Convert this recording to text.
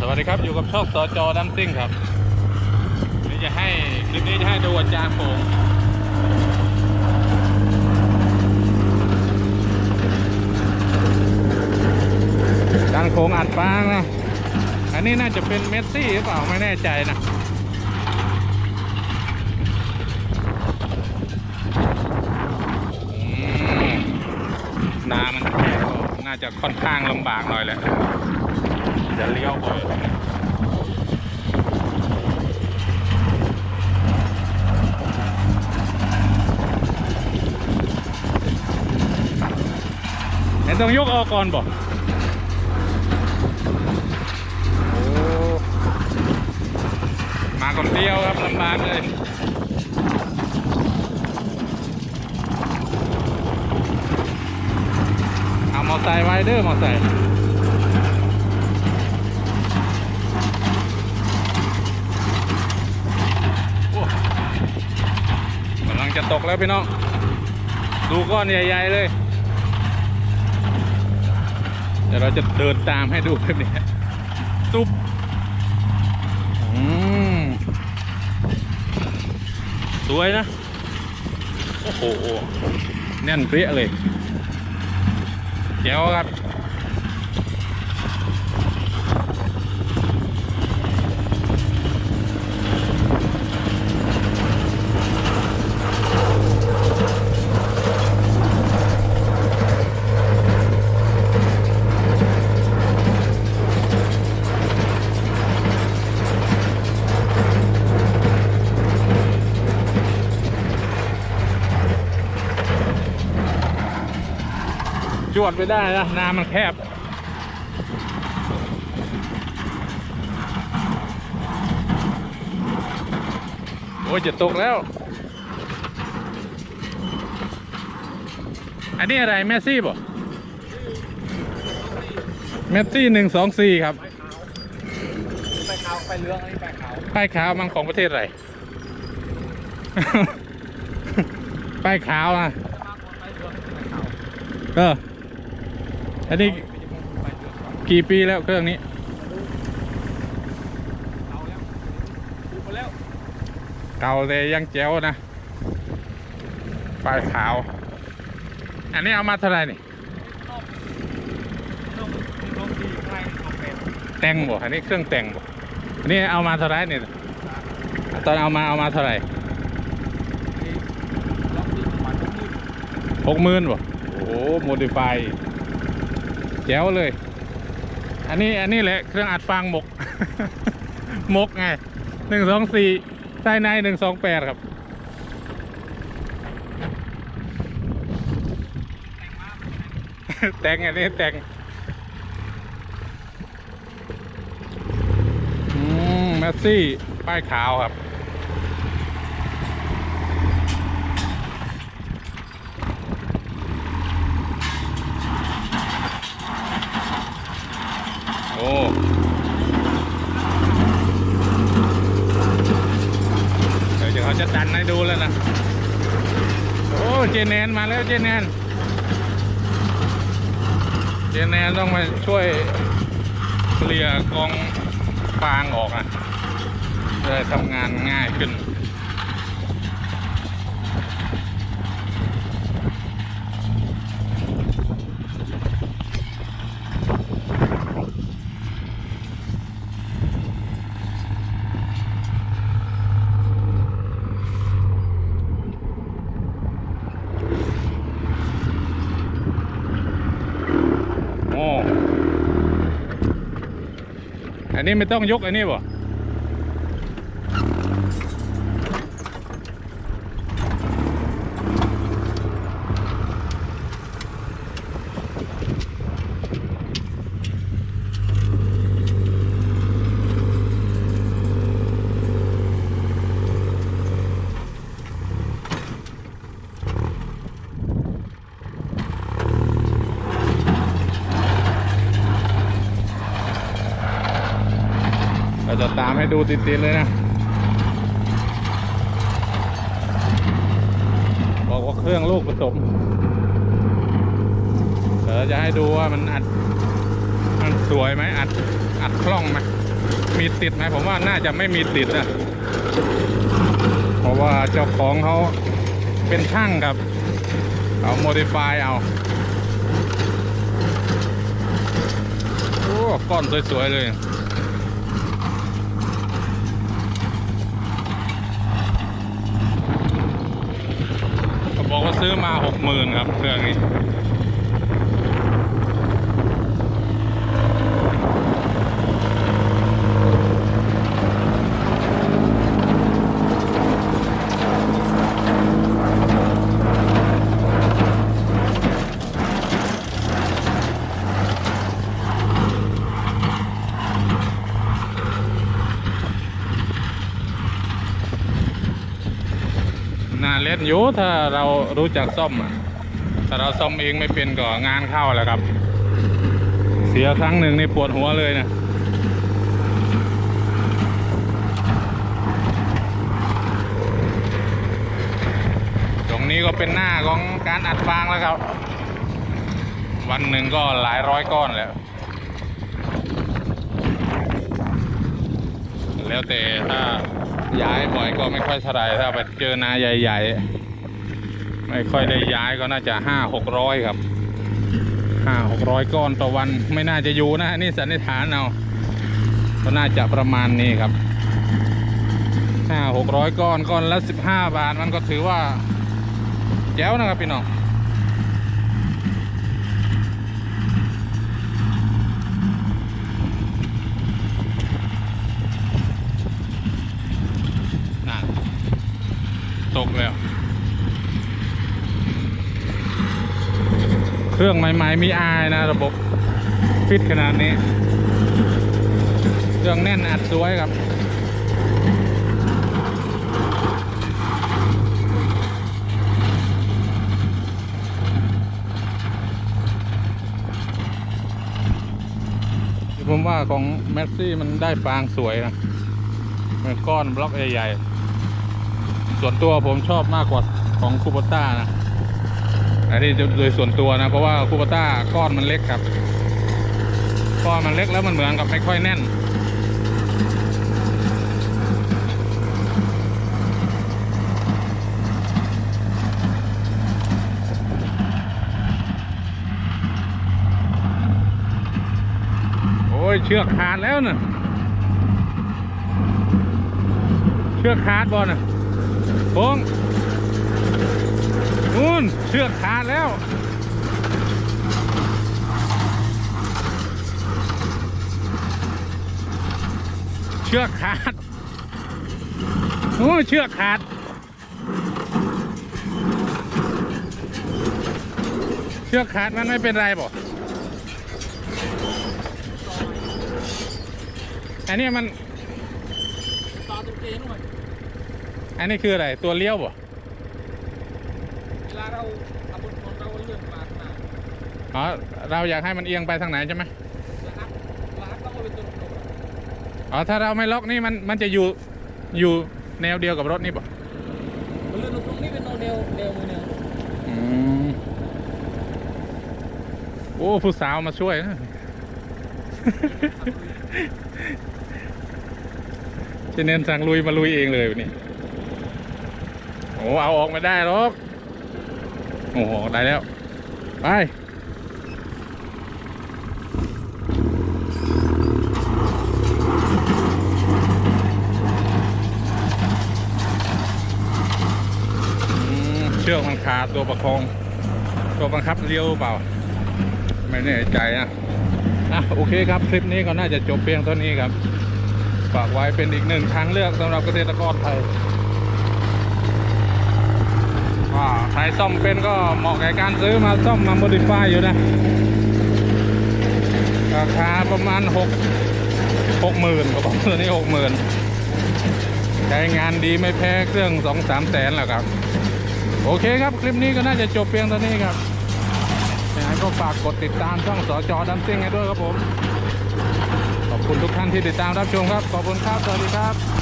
สวัสดีครับอยู่กับช่องสจดัมซิ่งครับนี่จะให้คลิปนี้จะให้ดูอาจารย์โป่งจานโค้งอัดฟางนะ อันนี้น่าจะเป็นเมสซี่หรือเปล่าไม่แน่ใจนะอืมนามันแคบก็น่าจะค่อนข้างลำบากหน่อยแหละ จะเลี้ยวบ่อยไหนต้องยกออกก่อนบอกมาคนเดียวครับลำบากเลยเอามอไซค์ไว้เด้อมอไซค์ โอ้กำลัง จะตกแล้วพี่น้อง ดูก้อนใหญ่ ๆ เลย เดี๋ยวเราจะเดินตามให้ดูแบบนี้ตุ๊บอืมสวยนะ โอ้โห แน่นเปรี้ยเลยแจ๋วครับ จวดไปได้นะน้ำมันแคบโอ้ยจะตกแล้ว อันนี้อะไรแมสซี่ป่ะแมสซี่หนึ่งสองสี่ครับไปขาวไปเหลืองอันนี้ไปขาวป้ายขาวมันของประเทศอะไรป้ายขาวนะมากกว่าไปเหลืองไปขาวเอ ออันนี้ไปเหลืองกี่ปีแล้วเครื่องนี้เอาแล้วดูไปแล้วเก่าแต่ยังแจ๋วนะป้ายขาว อันนี้เอามาเท่าไหร่นี่ต้องต้องดีใกล้ของเป็นแต่งบ่อันนี้เครื่องแต่งบ่อันนี้เอามาเท่าไหร่เนี่ยตอนเอามาเอามาเท่าไหร่นี่ล็อกที่ประมาณนี้หกหมื่นบ่โอ้โหโมดิฟาย แจ๋วเลย อันนี้อันนี้แหละเครื่องอัดฟางหมก หมกไงหนึ่งสองสี่ไส้ในหนึ่งสองแปดครับแต่งอันนี้แต่งอืมแมสซี่ ป้ายขาวครับ โอ้เดี๋ยวเขาจะดันให้ดูแล้วนะ โอ้ เจนแนนมาแล้วเจนแนนเจนแนนต้องมาช่วยเคลียร์กองฟางออกอะจะได้ทำงานง่ายขึ้น โอ้ อั นี้ไม่ต้องยกอันนี้บ่ จะตามให้ดูติดๆเลยนะ บอกว่าเครื่องลูกผสมเดี๋ยวจะให้ดูว่ามันอัด มันสวยไหมอัด อัดคล่องไหมมีติดไหมผมว่าน่าจะไม่มีติดนะเพราะว่าเจ้าของเขาเป็นช่างครับเอาโมดิฟายเอาโอ้ก้อนสวย ๆ เลย เขาบอกว่า ซื้อมาหกหมื่นครับเครื่องนี้ เล่นอยู่ถ้าเรารู้จักซ่อมอ่เราซ่อมเองไม่เป็นก็งานเข้าแล้วครับ เสียครั้งหนึ่งนี่ปวดหัวเลยนะตรงนี้ก็เป็นหน้าของการอัดฟางแล้วครับ วันหนึ่งก็หลายร้อยก้อนแล้วแล้วแต่ถ้า ย้ายบ่อยก็ไม่ค่อยเท่าไรถ้าไปเจอนาใหญ่ ๆ ไม่ค่อยได้ย้ายก็น่าจะห้าหกร้อยครับห้าหกร้อยก้อนต่อวันไม่น่าจะอยู่นะนี่สันนิษฐานเอาก็น่าจะประมาณนี้ครับห้าหกร้อยก้อนก้อนละสิบห้าบาทมันก็ถือว่าแจ๋วนะครับพี่น้องนั่นตกแล้ว เครื่องใหม่ๆมีอายนะระบบฟิตขนาดนี้ เครื่องแน่นอัดสวยครับผมว่าของแมสซี่มันได้ฟางสวยนะเป็นก้อนบล็อกใหญ่ๆ ส่วนตัวผมชอบมากกว่าของคูปต้านะ อันนี้โดยส่วนตัวนะ เพราะว่าคูปต้าก้อนมันเล็กครับ ก้อนมันเล็กแล้วมันเหมือนกับไม่ค่อยแน่น โอ้ยเชือกขาดแล้วนะเชือกขาดบอลนะโค้ง นู่นเชือกขาดแล้ว เชือกขาดโอ้ยเชือกขาดเชือกขาดมันไม่เป็นไรบ่ อันนี้มัน อันนี้คืออะไร ตัวเลี้ยวบ่ เวลาเราเอาบนถนนเราเลื่อนมาข้างหน้าอ๋อเราอยากให้มันเอียงไปทางไหนใช่ไหมแล้วอัพแล้วอัพต้องเอาเป็นตัวตรงอ๋อถ้าเราไม่ล็อกนี่มันมันจะอยู่อยู่แนวเดียวกับรถนี่ป่ะมันเลื่อนตรงนี้เป็นแนวแนวมือแนวอืมโอ้ผู้สาวมาช่วยนะเจะเน้นสั่งลุยมาลุยเองเลยวันนี้โอ้เอาออกไม่ได้หรอกโอ้โหได้แล้ว ไปเชือกมันขาดตัวประคอง ตัวบังคับเลี้ยวเปล่า ไม่แน่ใจนะอะโอเคครับ คลิปนี้ก็น่าจะจบเพียงเท่านี้ครับ ฝากไว้เป็นอีกหนึ่งทางเลือกสำหรับเกษตรกรไทย ว่าใครซ่อมเป็นก็เหมาะแก่การซื้อมาซ่อมมาโมดิฟายอยู่นะราคาประมาณหกหกหมื่นก็บอกตัวนี้หกหมื่นใช้งานดีไม่แพ้เครื่องสองสามแสนหรอกครับ โอเคครับคลิปนี้ก็น่าจะจบเพียงเท่านี้ครับยังไงก็ฝากกดติดตามช่องสอจอดัมซิ่งให้ด้วยครับผม ขอบคุณทุกท่านที่ติดตามรับชมครับ ขอบคุณครับ สวัสดีครับ